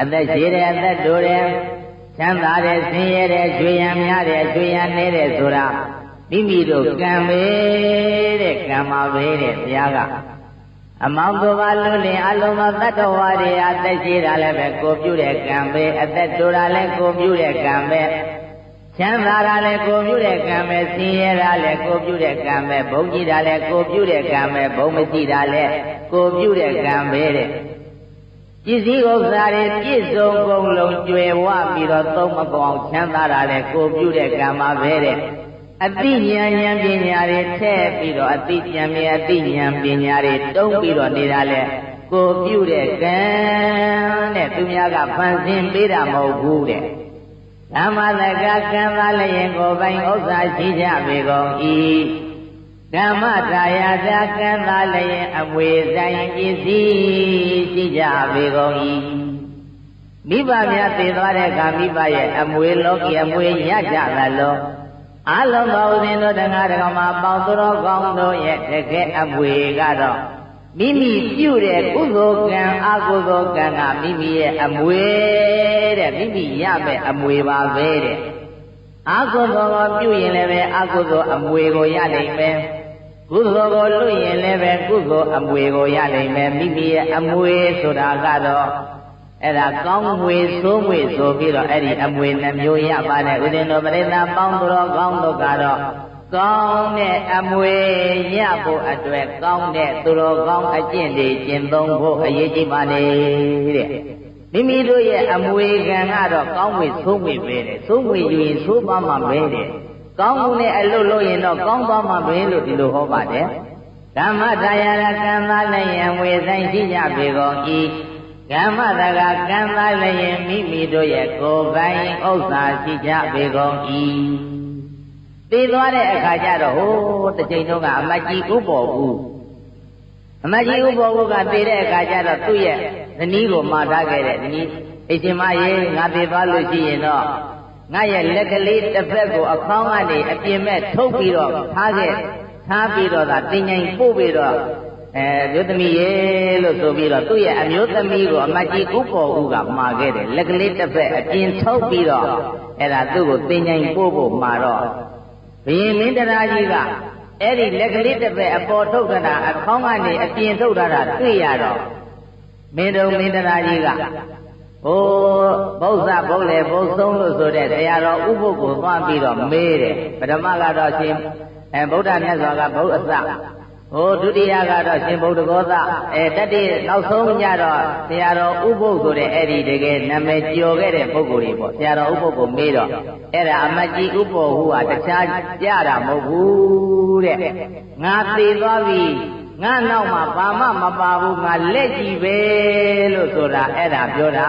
အသက်ရှိတယ်အသက်တိုးတယ်ချမ်းသာတယ်ဆင်းရဲတယ်ကျွေရံများတယ်ကျွေရံနေတယ်ဆိုတာမိမိတို့ကံပဲတဲ့ကံပါပဲတဲ့ဘုရားကအမောင်သူပါလုံးလင်အလုံးသောတတ္တဝါတွေအသက်ရှိတာလည်းပဲကိုပြုတဲ့ကံပဲအသက်တိုးတာလည်းကိုပြုတဲ့ကံပဲချမ်းသာတာလည်းကိုပြုတဲ့ကံပဲဆင်းရဲတာလည်းကိုပြုတဲ့ကံပဲဘုံကြည့်တာလည်းကိုပြုတဲ့ကံပဲဘုံမကြည့်တာလည်းကိုပြုတဲ့ကံပဲတဲ့ ပစ္စည်းဥစ္စာတွေပြည့်စုံကုန်လုံးကျွယ်ဝပြီးတော့သုံးမကောင်းချမ်းသာတာလည်းကိုပြုတဲ့ကံပါပဲတဲ့အတိညာဉာဏ်ပညာတွေထည့်ပြီးတော့အတိဉာဏ်မြအတိဉာဏ်ပညာတွေတုံးပြီးတော့နေတာလေကိုပြုတဲ့ကံတဲ့သူများကဖန်ဆင်းပေးတာမဟုတ်ဘူးတဲ့ဓမ္မသကကံသာလျင်ကိုပိုင်ဥစ္စာရှိကြပေကုန်၏ ဓမ္မတာယာသာကံသာလျင်အမွေဆိုင်ပစ္စည်းရှိကြပေကုန်၏မိဘများသိသွားတဲ့အခါမိဘရဲ့အမွေလောကီအမွေရကြသလောအလုံးသောဥစဉ်တို့တငါတကမှာပေါသူတော်ကောင်းတို့ရဲ့တကယ်အမွေကတော့မိမိပြုတဲ့ကုသိုလ်ကံအကုသိုလ်ကံကမိမိရဲ့အမွေတဲ့မိမိရမယ့်အမွေပါပဲတဲ့အကုသိုလ်ကိုပြုရင်လည်းပဲအကုသိုလ်အမွေကိုရနိုင်မယ် ကုသိုလ်ကိုလွတ်ရင်လည်းပဲကုသိုလ်အမွေကိုရနိုင်မယ်မိမိရဲ့အမွေဆိုတာကတော့အဲ့ဒါကောင်းမွေဆိုးမွေဆိုပြီးတော့အဲ့ဒီအမွေနှမျိုးရပါတယ်ဥဒင်တော်ပရိသတ်ပေါင်းသူတော်ကောင်းတို့ကတော့ကောင်းတဲ့အမွေရဖို့အတွက်ကောင်းတဲ့သူတော်ကောင်းအကျင့်တွေကျင့်သုံးဖို့အရေးကြီးပါလေတဲ့မိမိတို့ရဲ့အမွေကံကတော့ကောင်းမွေဆိုးမွေပဲတဲ့ဆိုးမွေယူရင်ဆိုးသွားမှာပဲတဲ့ ကောင်းမှုနဲ့အလုတ်လို့ရင်တော့ကောင်းသွားမှာပဲလို့ဒီလိုဟောပါတယ်ဓမ္မတရားကံသာလည်းယံဝေဆိုင်ရှိကြပေကုန်၏ကမ္မတကကံသားလည်းမိမိတို့ရဲ့ကိုယ်ပိုင်ဥစ္စာရှိကြပေကုန်၏သိသွားတဲ့အခါကျတော့ဟိုးတစ်ချိန်တော့ကအမကြီးဥပေါ်ဘူးအမကြီးဥပေါ်ဘူးကသိတဲ့အခါကျတော့သူ့ရဲ့ဇနီးကိုမှာထားခဲ့တဲ့ဇနီးအရှင်မရေငါသိသွားလို့ရှိရင်တော့ ငါရဲ့လက်ကလေးတစ်ဖက်ကိုအခေါင်းကနေအပြင်မဲ့ထုတ်ပြီးတော့ထားခဲ့ထားပြီးတော့သာတင်ញိုင်ပို့ပြီးတော့အဲမျိုးသမီးရေလို့ဆိုပြီးတော့သူ့ရဲ့အမျိုးသမီးကိုအမကြီးဥပေါ်ဦးကမှာခဲ့တယ်လက်ကလေးတစ်ဖက်အပြင်ထုတ်ပြီးတော့အဲ့ဒါသူ့ကိုတင်ញိုင်ပို့ဖို့မှာတော့ဘယင်မင်းတရားကြီးကအဲ့ဒီလက်ကလေးတစ်ဖက်အပေါ်ထုတ်တာအခေါင်းကနေအပြင်ထုတ်တာတွေ့ရတော့မင်းတို့မင်းတရားကြီးက ဟိုဘုဇဘုလေဘုဆုံးလို့ဆိုတဲ့တရားတော်ဥပုပ်ကိုသွားပြီးတော့မေးတယ်ပထမကတော့ရှင်အဲဗုဒ္ဓမြတ်စွာကဘုအစဟိုဒုတိယကတော့ရှင်ဗုဒ္ဓဂောသအဲတတိနောက်ဆုံးညတော့ဆရာတော်ဥပုပ်ဆိုတဲ့အဲ့ဒီတကယ်နာမည်ကျော်ခဲ့တဲ့ပုဂ္ဂိုလ်ကြီးပေါ့ဆရာတော်ဥပုပ်ကိုမေးတော့အဲ့ဒါအမတ်ကြီးဥပုပ်ဟူဟာတခြားကြတာမဟုတ်ဘူးတဲ့ငါသေသွားပြီ ငါနောက်မှာဘာမှမပါဘူးငါလက်ကြည့်ပဲလို့ဆိုတာအဲ့ဒါပြောတာ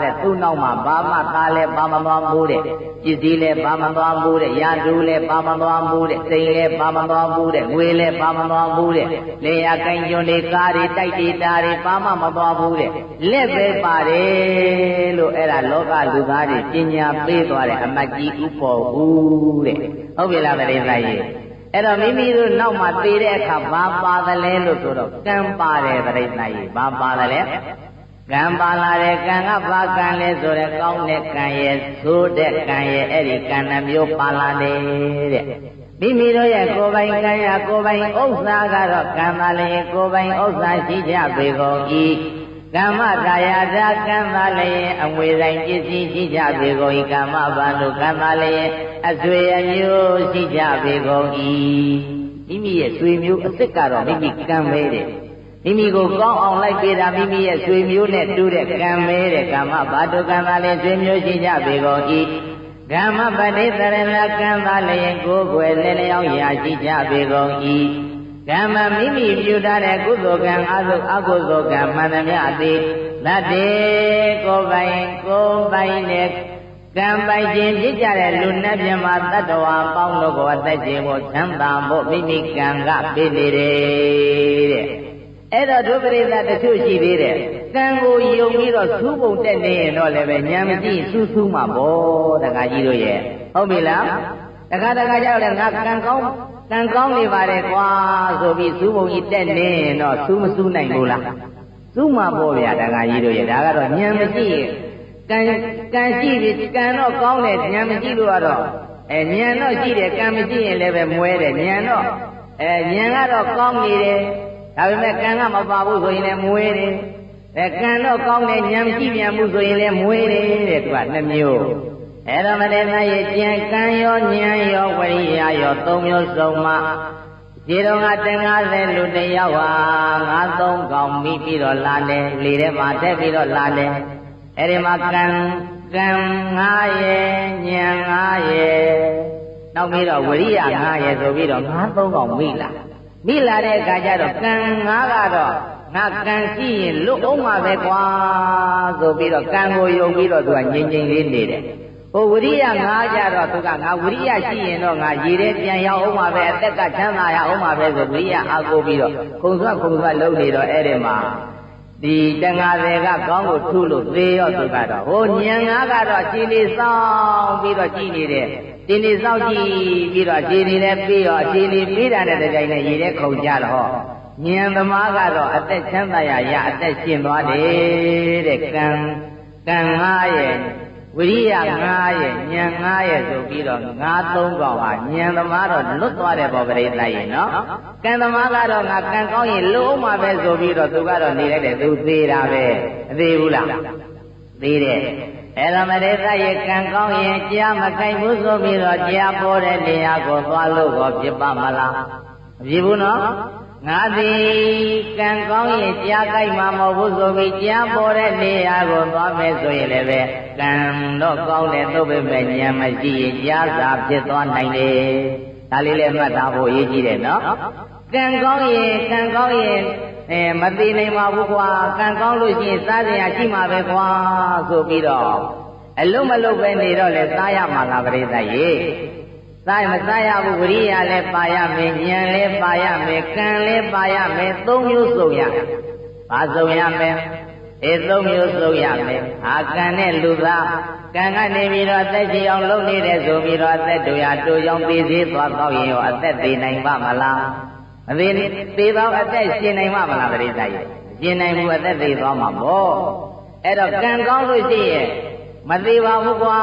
တဲ့သူ့နောက်မှာဘာမှသားလဲဘာမှမသွားဘူးတဲ့ပစ္စည်းလဲဘာမှမသွားဘူးတဲ့ရာထူးလဲဘာမှမသွားဘူးတဲ့စိန်လဲဘာမှမသွားဘူးတဲ့ငွေလဲဘာမှမသွားဘူးတဲ့လေယာကိုင်းကျွန်းတွေကားတွေတိုက်တွေတာတွေဘာမှမသွားဘူးတဲ့လက်ပဲပါတယ်လို့အဲ့ဒါလောကလူသားတွေပညာပေးသွားတဲ့အမတ်ကြီးဥပေါ်ဦးတဲ့ဟုတ်ပြီလားဗရေသာကြီး အဲ့တော့မိမိတို့နောက်မှသေတဲ့အခါဘာပါသလဲလို့ဆိုတော့ကံပါတယ်ပြိဿနာကြီးဘာပါသလဲကံပါလာတဲ့ကံကဘာကံလဲဆိုတဲ့ကောင်းတဲ့ကံရဲ့သိုးတဲ့ကံရဲ့အဲ့ဒီကံနှမျိုးပါလာတယ်တဲ့မိမိတို့ရဲ့ကိုယ်ပိုင်ကံရကိုယ်ပိုင်ဥစ္စာကတော့ကံပါလေကိုယ်ပိုင်ဥစ္စာရှိကြပေကုန်၏ကမ္မတာယာတာကံပါလေအငွေဆိုင်ပစ္စည်းရှိကြပေကုန်၏ကမ္မဘာလို့ကံပါလေ အဆွေအမျိုးရှိကြပေကုန်၏မိမိရဲ့ဆွေမျိုးအစ်စ်ကတော့မိမိကံပဲတဲ့မိမိကိုကောင်းအောင်လိုက်ပေးတာမိမိရဲ့ဆွေမျိုးနဲ့တူတဲ့ကံပဲတဲ့ကမ္မဘာတုကံပါလေဆွေမျိုးရှိကြပေကုန်၏ကမ္မပတိတရဏကံပါလေကိုယ်ွယ်လည်းလျောင်းရာရှိကြပေကုန်၏ကမ္မမိမိပြုထားတဲ့ကုသိုလ်ကံအသုအကုသိုလ်ကံမှန်သမျှသည်တတ္တေကိုယ်ပိုင်ကိုယ်ပိုင်နဲ့ ကံပိုင်ခြင်းဖြစ်ကြတဲ့လူနဲ့ပြမတတ္တဝါပေါင်းတို့ကိုအသက်ရှင်ဖို့ချမ်းသာဖို့မိမိကံကပေးနေတယ်တဲ့အဲ့တော့ဒုပရိသတ်တချို့ရှိသေးတယ်ကံကိုယုံပြီးတော့သူးပုံတက်နေရင်တော့လည်းပဲညံမကြည့်စူးစူးမှာပေါ့တခါကြီးတို့ရဲ့ဟုတ်ပြီလားတခါတခါကြောက်တယ်ငါကံကောင်းကံကောင်းနေပါတယ်ကွာဆိုပြီးစူးပုံကြီးတက်နေရင်တော့စူးမစူးနိုင်ဘူးလားသူ့မှာပေါ့ဗျာတခါကြီးတို့ရဲ့ဒါကတော့ဉာဏ်မရှိရင် ကံကံရှိပြီကံတော့ကောင်းတယ်ဉာဏ်မရှိလို့ကတော့အဲဉာဏ်တော့ရှိတယ်ကံမရှိရင်လည်းပဲမွဲတယ်ဉာဏ်တော့အဲဉာဏ်ကတော့ကောင်းနေတယ်ဒါပေမဲ့ကံကမပါဘူးဆိုရင်လည်းမွဲတယ်အဲကံတော့ကောင်းတယ်ဉာဏ်မရှိပြန်ဘူးဆိုရင်လည်းမွဲတယ်တဲ့သူကနှစ်မျိုးအဲ့တော့မတည်းသားရဲ့ကျန်ကံရောဉာဏ်ရောဝိရိယရောသုံးမျိုးစုံမှာဒီတော့ကတန်50လူတစ်ယောက်ဟာငါးသုံးကောင်မိပြီးတော့လာတယ်လေထဲမှာတက်ပြီးတော့လာတယ် အဲ့ဒီမှာကံကံ9ရဲ့ဉာဏ်9ရဲ့နောက်ပြီးတော့ဝိရိယ9ရဲ့ဆိုပြီးတော့ငါးသုံးကောင်မိလာမိလာတဲ့အခါကျတော့ကံ9ကတော့ငါကံရှိရင်လွတ်အောင်မှာပဲကွာဆိုပြီးတော့ကံကိုယုံပြီးတော့သူကငြိမ်ငြိမ်လေးနေတယ်ဟိုဝိရိယငါးကြတော့သူကငါဝိရိယရှိရင်တော့ငါရေထဲပြန်ရောက်အောင်မှာပဲအသက်ကချမ်းသာရအောင်မှာပဲဆိုဝိရိယအားကိုးပြီးတော့ခုံဆွတ်ခုံဆွတ်လုပ်နေတော့အဲ့ဒီမှာ ဒီတန်ဃာတွေကကောင်းကိုထုလို့သေးရောသူကတော့ဟိုညံငါကတော့ခြေလေးစောင်းပြီးတော့ကြည်နေတယ်ခြေလေးစောင်းကြည့်ပြီးတော့ခြေလေးလည်းပြီးတော့ခြေလေးပြီးတာတဲ့တိုင်နဲ့ရေထဲခုံကြတော့ညံသမားကတော့အသက်ချမ်းသာရရအသက်ရှင်သွားတယ်တဲ့ကံကံငါရဲ့ ဝိရိယ9ရဲ့ဉာဏ်9ရဲ့ဆိုပြီးတော့9 3ကောင်ဟာဉာဏ်သမားတော့လွတ်သွားတယ်ပေါ့ပရိသတ်ရဲ့နော်ကံသမားကတော့ငါကံကောင်းရင်လုံးမှာပဲဆိုပြီးတော့သူကတော့နေလိုက်တယ်သူသေးတာပဲမသေးဘူးလားသေးတယ်အဲ့ဒါမရိသတ်ရဲ့ကံကောင်းရင်ကြားမကိုင်ဘူးဆိုပြီးတော့ကြားပေါ်တဲ့နေရာကိုသွားလို့တော့ဖြစ်ပါမလားမဖြစ်ဘူးနော် ငါသည်ကံကောင်းရင်ကြားကြိုက်မှာမဟုတ်ဘူးဆိုပြီးကြားပေါ်တဲ့နေရာကိုသွားမယ်ဆိုရင်လည်းပဲကံတော့ကောင်းတယ်သို့ပေမဲ့ဉာဏ်မရှိရင်ကြားစာဖြစ်သွားနိုင်တယ်ဒါလေးလည်းမှတ်ထားဖို့အရေးကြီးတယ်နော်ကံကောင်းရင်ကံကောင်းရင်အဲမသိနိုင်ပါဘူးကွာကံကောင်းလို့ရှိရင်စားစရာရှိမှာပဲကွာဆိုပြီးတော့အလုံးမလုံးပဲနေတော့လေစားရမှာလားပရိသတ်ရေ စားမစားရဘူးဝိရိယလည်းပါရမယ်ဉာဏ်လည်းပါရမယ်ကံလည်းပါရမယ်သုံးမျိုးစုံရဘာစုံရမယ်အဲသုံးမျိုးစုံရမယ်အာကံနဲ့လူသားကံကနေပြီးတော့အသက်ကြီးအောင်လုပ်နေတဲ့ဆိုပြီးတော့အသက်တို့ရတူကြောင့်သေးသေးသွားတော့ရင်ရောအသက်သေးနိုင်ပါမလားမသေးသေးတော့အသက်ရှင်နိုင်ပါမလားပရိသတ်ရဲ့ရှင်နိုင်ဘူးအသက်သေးသွားမှာပေါ့အဲ့တော့ကံကောင်းလို့ရှိရဲ့ မသေးပါဘူးကွာ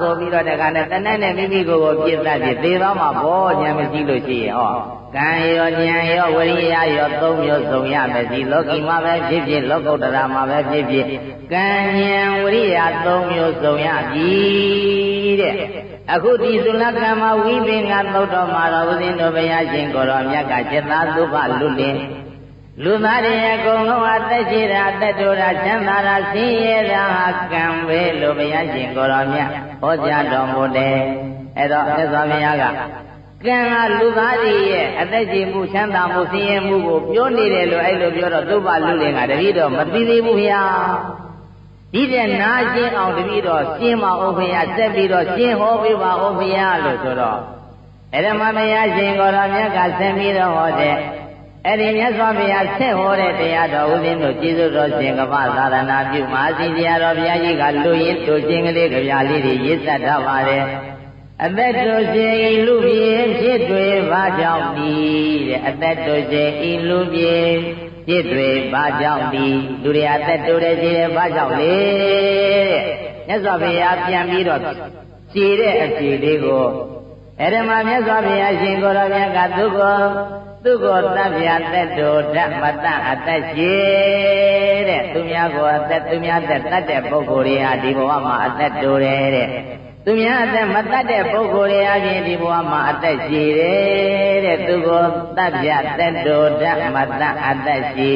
ဆိုပြီးတော့တခါနဲ့တနက်နဲ့မိမိကိုယ်ကိုပြစ်တတ်ပြီးသေသွားမှာပေါ့ညာမရှိလို့ရှိရဲ့ဟောကံရောဉာဏ်ရောဝိရိယရောသုံးမျိုးစုံရမယ်စီလောကီမှာပဲဖြစ်ဖြစ်လောကုတ္တရာမှာပဲဖြစ်ဖြစ်ကံဉာဏ်ဝိရိယသုံးမျိုးစုံရပြီတဲ့အခုဒီသုလကံမှာဝိပင်္ဂသုတ်တော်မှာတော့ဦးဇင်းတို့ဘုရားရှင်ကိုရောမြတ်ကจิตသားသုဘလွတ်လင် လူသားတွေအကုန်လုံးအသက်ရှိတာအသက်တိုတာချမ်းသာတာဆင်းရဲတာကံပဲလို့ဘုရားရှင်ကိုရောမြတ်ဟောကြားတော်မူတယ်အဲ့တော့မြတ်စွာဘုရားကကံကလူသားတွေရဲ့အသက်ရှင်မှုချမ်းသာမှုဆင်းရဲမှုကိုပြောနေတယ်လို့အဲ့လိုပြောတော့သုဘလူလင်ကတတိတော့မသိသေးဘူးဗျာဒီတဲ့နာရှင်းအောင်တပည့်တော်ရှင်းပါဦးခင်ဗျာဆက်ပြီးတော့ရှင်းဟောပေးပါဦးခင်ဗျာလို့ဆိုတော့အဲ့ဒါမှမရရှင်ကိုတော်မြတ်ကဆက်ပြီးတော့ဟောတဲ့ အဲ့ဒီမြတ်စွာဘုရားဆက်ဟောတဲ့တရားတော်ဦးဇင်းတို့ကျေးဇူးတော်ရှင်ကပ္ပသာရဏပြုမဟာစီတရားတော်ဘုရားကြီးကလူရင်းတို့ချင်းကလေးကြပြလေးတွေရစ်ဆက်ထားပါတယ်အသက်တို့ရှင်ဤလူပြေဖြစ်တွေဘာကြောင့်ဒီတဲ့အသက်တို့ရှင်ဤလူပြေဖြစ်တွေဘာကြောင့်ဒီလူတွေအသက်တိုးတယ်ရှိတယ်ဘာကြောင့်လဲတဲ့မြတ်စွာဘုရားပြန်ပြီးတော့ခြေတဲ့အခြေလေးကိုအဲ့ဒီမှာမြတ်စွာဘုရားရှင်ကိုရောမြတ်ကသူ့ကို သူ့ကိုတတ်ပြသက်တော်ဓမ္မတအသက်ရှိတဲ့သူများကိုအသက်သူများသက်တတ်တဲ့ပုဂ္ဂိုလ်တွေဟာဒီဘဝမှာအသက်တိုးတယ်တဲ့သူများအသက်မတတ်တဲ့ပုဂ္ဂိုလ်တွေအပြင်ဒီဘဝမှာအသက်ရှိတယ်တဲ့သူကိုတတ်ပြသက်တော်ဓမ္မတအသက်ရှိ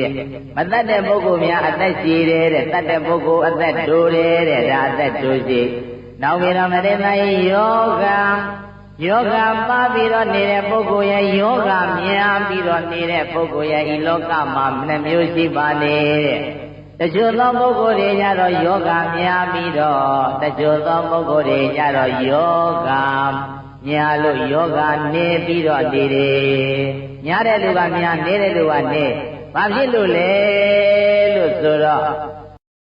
တဲ့မတတ်တဲ့ပုဂ္ဂိုလ်များအသက်ရှိတယ်တဲ့တတ်တဲ့ပုဂ္ဂိုလ်အသက်တိုးတယ်တဲ့ဒါအသက်တိုးရှိနောက်ပြီးတော့မရမယောဂ ယောဂပါပြီးတော့နေတဲ့ပုဂ္ဂိုလ်ရဲ့ယောဂများပြီးတော့နေတဲ့ပုဂ္ဂိုလ်ရဲ့ဤလောကမှာနှမျိုးရှိပါနေတဲ့တချို့သောပုဂ္ဂိုလ်တွေကြတော့ယောဂများပြီးတော့တချို့သောပုဂ္ဂိုလ်တွေကြတော့ယောဂများလို့ယောဂနေပြီးတော့နေတယ်ညားတဲ့လူကများနေတဲ့လူကနေဘာဖြစ်လို့လဲလို့ဆိုတော့